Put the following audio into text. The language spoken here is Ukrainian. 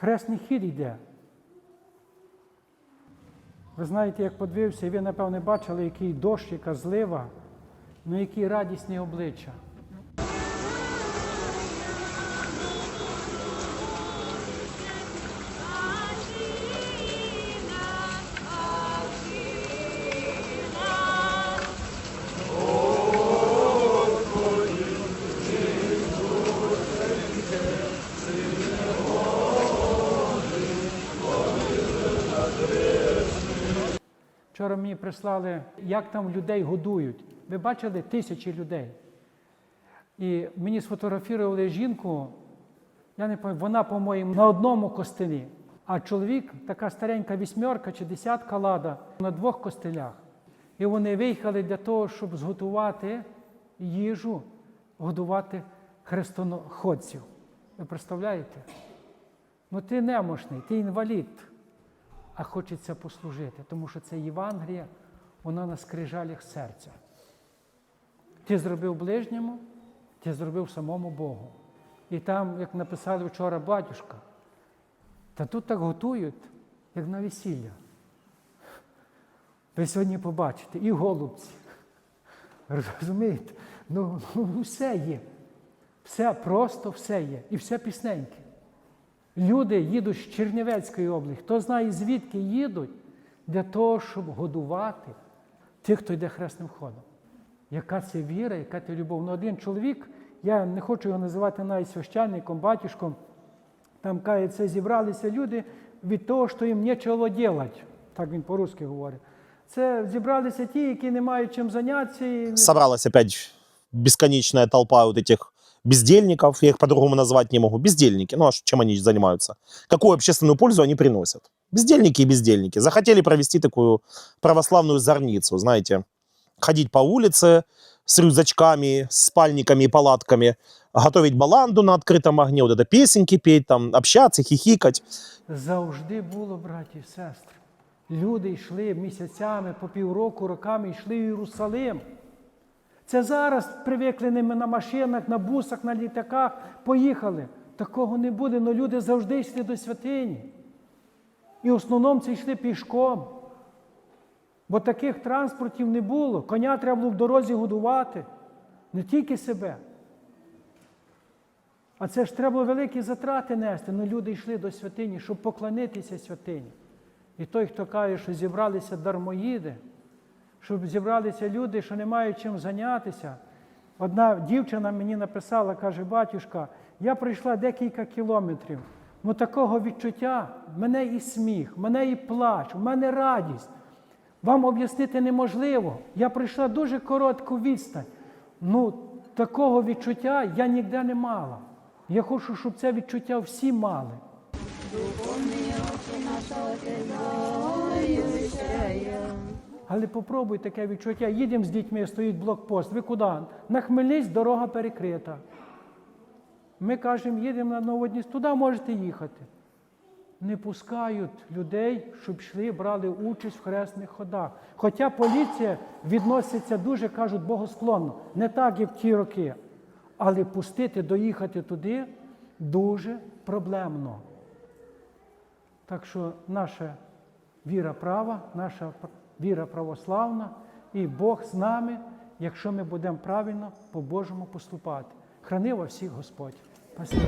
Хресний хід йде. Ви знаєте, як подивився, і ви, напевне, бачили, який дощ, яка злива, ну які радісні обличчя. Вчора мені прислали, як там людей годують. Ви бачили тисячі людей. І мені сфотографували жінку, я не пам'ятаю, вона, по-моєму, на одному костелі, а чоловік, така старенька вісьмерка чи десятка лада, на двох костелях. І вони виїхали для того, щоб зготувати їжу, годувати хрестоходців. Ви представляєте? Ну ти немощний, ти інвалід а хочеться послужити, тому що це Євангеліє, воно на скрижалях серця. Ти зробив ближньому, ти зробив самому Богу. І там, як написали вчора батюшка, та тут так готують, як на весілля. Ви сьогодні побачите і голубці. Розумієте? Ну, ну все є. Все просто все є. І все пісненьке. Люди їдуть з Чернівецької області. Хто знає, звідки їдуть для того, щоб годувати тих, хто йде хресним ходом. Яка це віра, яка це любов? Ну, один чоловік, я не хочу його називати навіть священником, батюшком, там каже, це зібралися люди від того, що їм нічого робити. Так він по-русски говорить. Це зібралися ті, які не мають чим зайнятися. і- собралась опять бесконечная толпа вот этих бездельников, я их по-другому назвать не могу, бездельники, ну а чем они занимаются? Какую общественную пользу они приносят? Бездельники и бездельники. Захотели провести такую православную зорницу, знаете, ходить по улице с рюкзачками, спальниками и палатками, готовить баланду на открытом огне, вот это песенки петь, там, общаться, хихикать. Завжди було, браті і сестри. Люди йшли місяцями, по півроку, роками йшли в Єрусалим. Це зараз привикли ними на машинах, на бусах, на літаках, поїхали. Такого не буде, але люди завжди йшли до святині. І в основному це йшли пішком. Бо таких транспортів не було. Коня треба було в дорозі годувати, не тільки себе. А це ж треба великі затрати нести. Ну люди йшли до святині, щоб поклонитися святині. І той, хто каже, що зібралися дармоїди, щоб зібралися люди, що не мають чим зайнятися. Одна дівчина мені написала, каже, батюшка, я прийшла декілька кілометрів. Ну такого відчуття, в мене і сміх, мене і плач, в мене радість. Вам об'яснити неможливо. Я прийшла дуже коротку відстань. Ну, такого відчуття я ніде не мала. Я хочу, щоб це відчуття всі мали. Але попробуй таке відчуття. Їдемо з дітьми, стоїть блокпост. Ви куди? На Хмельницьк дорога перекрита. Ми кажемо, їдемо на Новодніс, туди можете їхати. Не пускають людей, щоб йшли, брали участь в хресних ходах. Хоча поліція відноситься дуже, кажуть, богосклонно, не так, як в ті роки. Але пустити, доїхати туди дуже проблемно. Так що наша віра права, наша віра православна, і Бог з нами, якщо ми будемо правильно по-божому поступати. Храни вас всіх Господь. Спасибо.